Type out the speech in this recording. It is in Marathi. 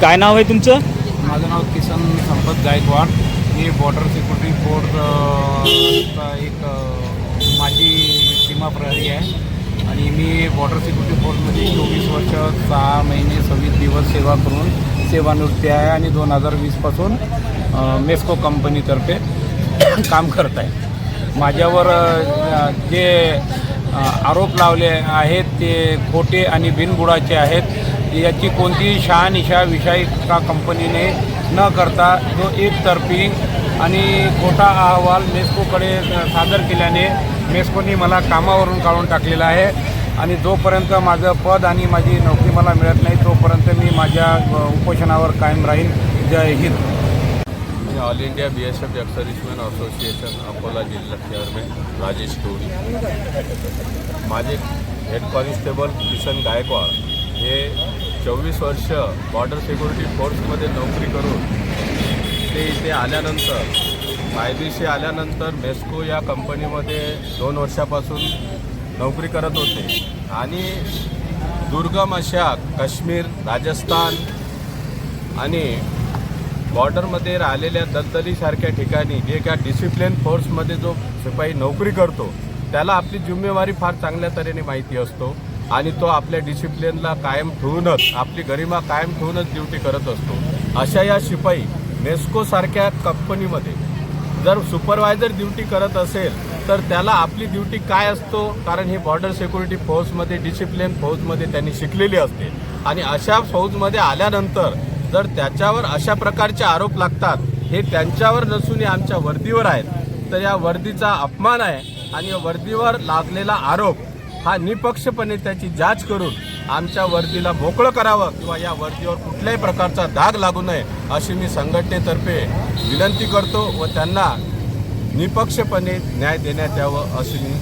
काय नाव आहे तुमचं? माझं नाव किसन संपत गायकवाड. मी बॉर्डर सिक्युरिटी फोर्सचा एक माझी सीमा प्रहरी आहे. आणि मी बॉर्डर सिक्युरिटी फोर्समध्ये चोवीस वर्ष सहा महिने सव्वीस दिवस सेवा करून सेवानिवृत्ती आहे आणि दोन हजार वीसपासून मेस्को कंपनीतर्फे काम करत आहे. माझ्यावर जे आरोप लावले आहेत ते खोटे आणि बिनबुडाचे आहेत. याची कोणतीही शहानिशा विषयी का कंपनीने न करता जो एकतर्फी आणि खोटा अहवाल मेस्कोकडे सादर केल्याने मेस्कोनी मला कामावरून काढून टाकलेला आहे. आणि जोपर्यंत माझं पद आणि माझी नोकरी मला मिळत नाही तोपर्यंत मी माझ्या उपोषणावर कायम राहीन. जय हिंद. मी all India B S F exserviceman association Akola जिल्हा चेअरमॅन राजेश टोळी. माझे हेड कॉन्स्टेबल किशन गायकवाड हे चोवीस वर्ष बॉर्डर सिक्युरिटी फोर्समध्ये नोकरी करून ते इथे आल्यानंतर मायदेशी आल्यानंतर मेस्को या कंपनीमध्ये दोन वर्षापासून नोकरी करत होते. आणि दुर्गम अशा काश्मीर राजस्थान आणि बॉर्डरमध्ये राहिलेल्या दलदलीसारख्या ठिकाणी जे काय डिसिप्लिन फोर्समध्ये जो शिपाई नोकरी करतो त्याला आपली जिम्मेवारी फार चांगल्या तऱ्हेने माहिती असतो आणि तो आपल्या डिसिप्लिनला कायम ठेवूनच आपली गरिमा कायम ठेवूनच ड्युटी करत असतो. अशा या शिपाई नेस्कोसारख्या कंपनीमध्ये जर सुपरवायझर ड्युटी करत असेल तर त्याला आपली ड्युटी काय असतो? कारण ही बॉर्डर सिक्युरिटी फोर्समध्ये डिसिप्लिन फौजमध्ये त्यांनी शिकलेली असते. आणि अशा फौजमध्ये आल्यानंतर जर त्याच्यावर अशा प्रकारचे आरोप लागतात हे त्यांच्यावर नसून हे आमच्या वर्दीवर आहेत. तर या वर्दीचा अपमान आहे आणि या वर्दीवर लागलेला आरोप हा निपक्षपणे त्याची जाच करून आमच्या वर्दीला मोकळं करावं किंवा या वर्दीवर कुठल्याही प्रकारचा दाग लागू नये अशी मी संघटनेतर्फे विनंती करतो व त्यांना निपक्षपणे न्याय देण्यात यावं अशी मी